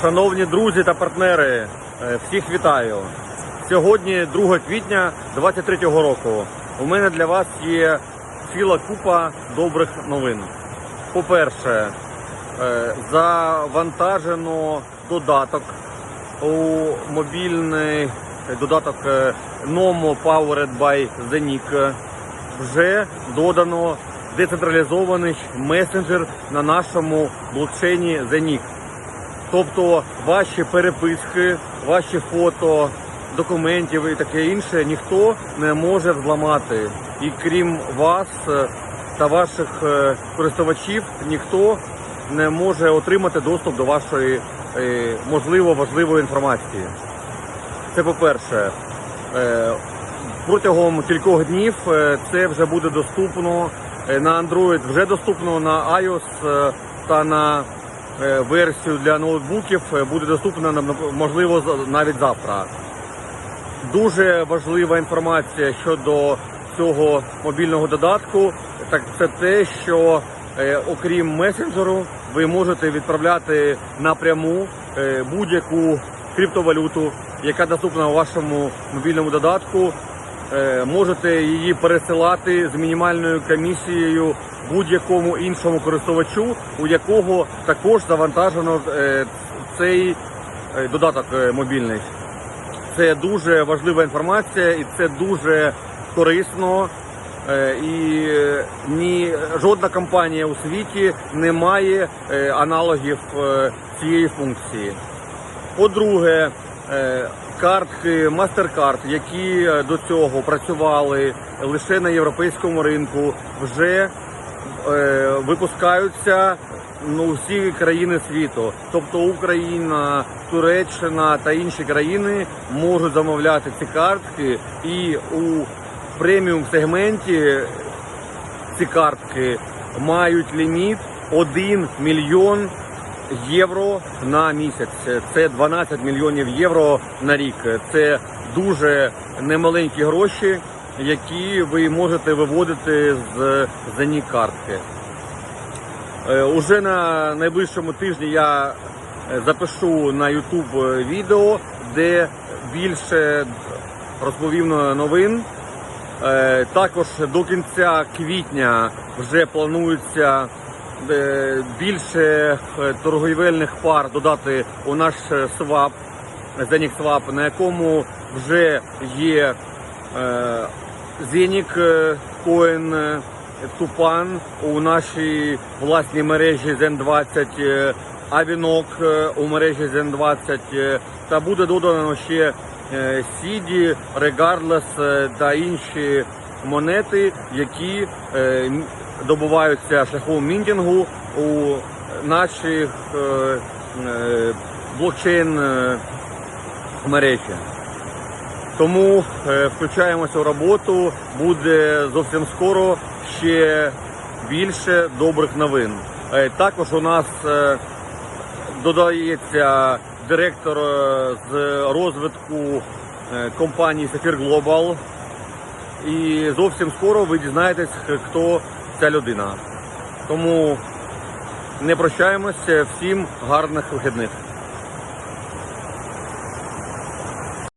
Шановні друзі та партнери, е, всіх вітаю. Сьогодні 2 квітня 2023 року. У мене для вас є ціла купа добрих новин. По-перше, е, завантажено додаток у мобільний додаток е, Nomo Powered by Zenic. Вже додано децентралізований месенджер на нашому блокчейні Zenic. Тобто ваші переписки, ваші фото, документів і таке інше ніхто не може взламати. І крім вас е, та ваших е, користувачів, ніхто не може отримати доступ до вашої е, можливо важливої інформації. Це по-перше. Протягом кількох днів це вже буде доступно на Android, вже доступно на iOS та на версію для ноутбуків е, буде доступна на- можливо навіть завтра. Дуже важлива інформація щодо цього мобільного додатку. Так це те, що е, окрім месенджеру, ви можете відправляти напряму е, будь-яку криптовалюту, яка доступна у вашому мобільному додатку. Е, можете її пересилати з мінімальною комісією будь-якому іншому користувачу, у якого також завантажено е, цей е, додаток мобільний. Це дуже важлива інформація і це дуже корисно. І ні жодна компанія у світі не має аналогів цієї функції. По-друге, картки MasterCard, які е, до цього працювали лише на європейському ринку, вже е, випускаються ну, всі країни світу. Тобто Україна, Туреччина та інші країни можуть замовляти ці картки і у преміум сегменті ці картки мають ліміт 1 мільйон євро на місяць. Це 12 мільйонів євро на рік. Це дуже немаленькі гроші, які ви можете виводити з зані картки. Е, Уже на найближчому тижні я е, запишу на YouTube відео, де більше розповім новин. Е, Також до кінця квітня вже планується е, більше е, торговельних пар додати у наш е, свап, Zenix Swap, на якому вже є е, Зенік Коін Тупан у нашій власній мережі Zen20, е, Авінок е, у мережі Zen20 е, та буде додано ще е, Сіді, е, та інші монети, які е, добуваються шляхом мінтингу у наших е, е, блокчейн е, мережі. Тому включаємося у роботу. Буде зовсім скоро ще більше добрих новин. Також у нас додається директор з розвитку компанії Сефір Global. І зовсім скоро ви дізнаєтесь, хто ця людина. Тому не прощаємося. Всім гарних вихідних.